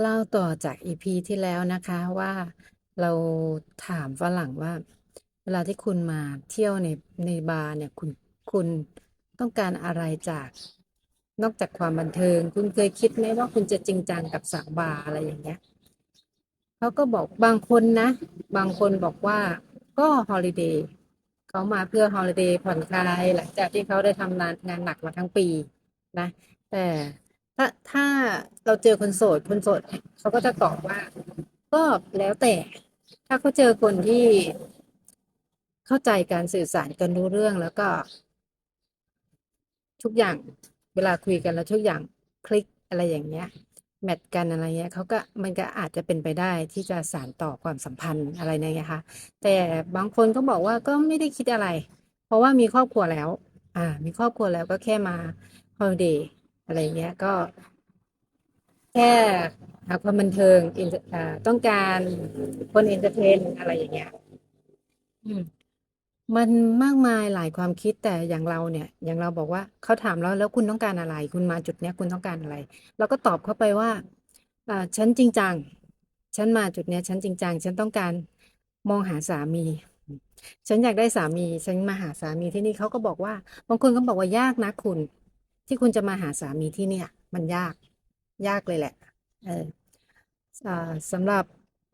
เล่าต่อจากอีพีที่แล้วนะคะว่าเราถามฝรั่งว่า เวลาที่คุณมาเที่ยวในในบาร์เนี่ยคุณคุณต้องการอะไรจาก นอกจากความบันเทิง คุณเคยคิดไหมว่าคุณจะจริงจังกับสาวบาร์อะไรอย่างเงี้ยเขาก็บอกบางคนนะ บางคนบอกว่าก็ฮอลิเดย์เขามาเพื่อฮอลิเดย์ผ่อนคลายหลังจากที่เขาได้ทำงานงานหนักมาทั้งปีนะ แต่ ถ้าถ้าเราเจอคนโสดคนโสดเขาก็จะตอบว่า ก็แล้วแต่ ถ้าเขาเจอคนที่เข้าใจการสื่อสารกันรู้เรื่องแล้วก็ ทุกอย่างเวลาคุยกันแล้วทุกอย่างคลิกอะไรอย่างเงี้ยแมทกันอะไรเงี้ยเขาก็มันก็อาจจะเป็นไปได้ที่จะสานต่อความสัมพันธ์อะไรเนี่ยนะคะแต่บางคนก็บอกว่าก็ไม่ได้คิดอะไร เพราะว่ามีครอบครัวแล้ว อ่า มีครอบครัวแล้วก็แค่มาฮอลเดย์ อะไรเงี้ยก็แค่หาความบันเทิงอินต้องการคนเอนเตอร์เทนอะไรอย่างเงี้ยมมันมากมายหลายความคิดแต่อย่างเราเนี่ย อย่างเราบอกว่าเขาถามเราแล้วคุณต้องการอะไร คุณมาจุดเนี้ยคุณต้องการอะไร เราก็ตอบเข้าไปว่าอ่าฉันจริงจังฉันมาจุดเนี้ยฉันจริงจังฉันต้องการมองหาสามี ฉันอยากได้สามี ฉันมาหาสามีที่นี่เขาก็บอกว่า บางคนก็บอกว่ายากนะคุณ ที่คุณจะมาหาสามีที่เนี่ย มันยากยากเลยแหละ เออสำหรับ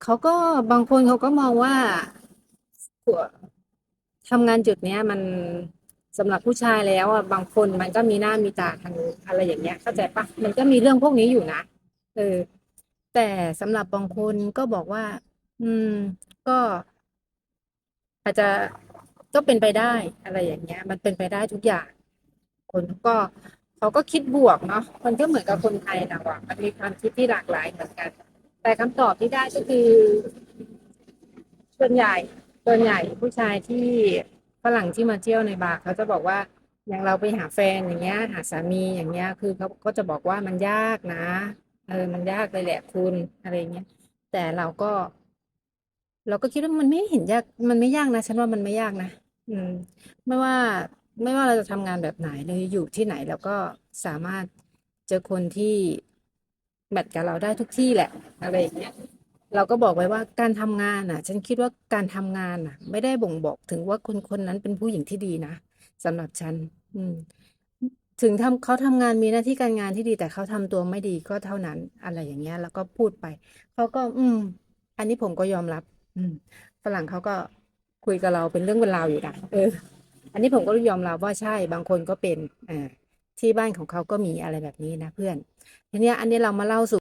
เขาก็บางคนเขาก็มองว่าทำงานจุดเนี้ย มันสำหรับผู้ชายแล้วอะบางคนมันก็มีหน้ามีตาทางอะไรอย่างเงี้ย เข้าใจปะมันก็มีเรื่องพวกนี้อยู่นะเออ แต่สำหรับบางคนก็บอกว่า อืม ก็ อาจจะก็เป็นไปได้อะไรอย่างเงี้ย มันเป็นไปได้ทุกอย่าง คนก็ เขาก็คิดบวกเนาะมันก็เหมือนกับคนไทยนะว่ามันมีความคิดที่หลากหลายเหมือนกัน แต่คำตอบที่ได้ก็คือ ส่วนใหญ่ส่วนใหญ่ผู้ชายที่ฝรั่งที่มาเที่ยวในบาร์เขาจะบอกว่าอย่างเราไปหาแฟนอย่างเงี้ย หาสามีอย่างเงี้ย คือเขาก็จะบอกว่ามันยากนะ เออ มันยากเลยแหละคุณอะไรเงี้ย แต่เราก็ เราก็คิดว่ามันไม่เห็นยาก มันไม่ยากนะ ฉันว่ามันไม่ยากนะ อืม ไม่ว่า ไม่ว่าเราจะทำงานแบบไหนหรืออยู่ที่ไหนเราก็สามารถเจอคนที่แมทกับเราได้ทุกที่แหละ อะไรอย่างเงี้ยเราก็บอกไว้ว่าการทำงานน่ะ ฉันคิดว่าการทำงานน่ะ ไม่ได้บ่งบอกถึงว่าคนคนนั้นเป็นผู้หญิงที่ดีนะสำหรับฉัน อืม ถึงทำเขาทำงานมีหน้าที่การงานที่ดี แต่เขาทำตัวไม่ดีก็เท่านั้น อะไรอย่างเงี้ย แล้วก็พูดไปเขาก็ อืม อันนี้ผมก็ยอมรับ อืมฝรั่งเขาก็คุยกับเราเป็นเรื่องเป็นราวอยู่นะเออ อันนี้ผมก็ยอมรับว่าใช่บางคนก็เป็นอ่าที่บ้านของเขาก็มีอะไรแบบนี้นะเพื่อนทีเนี้ยอันนี้เรามาเล่าสู่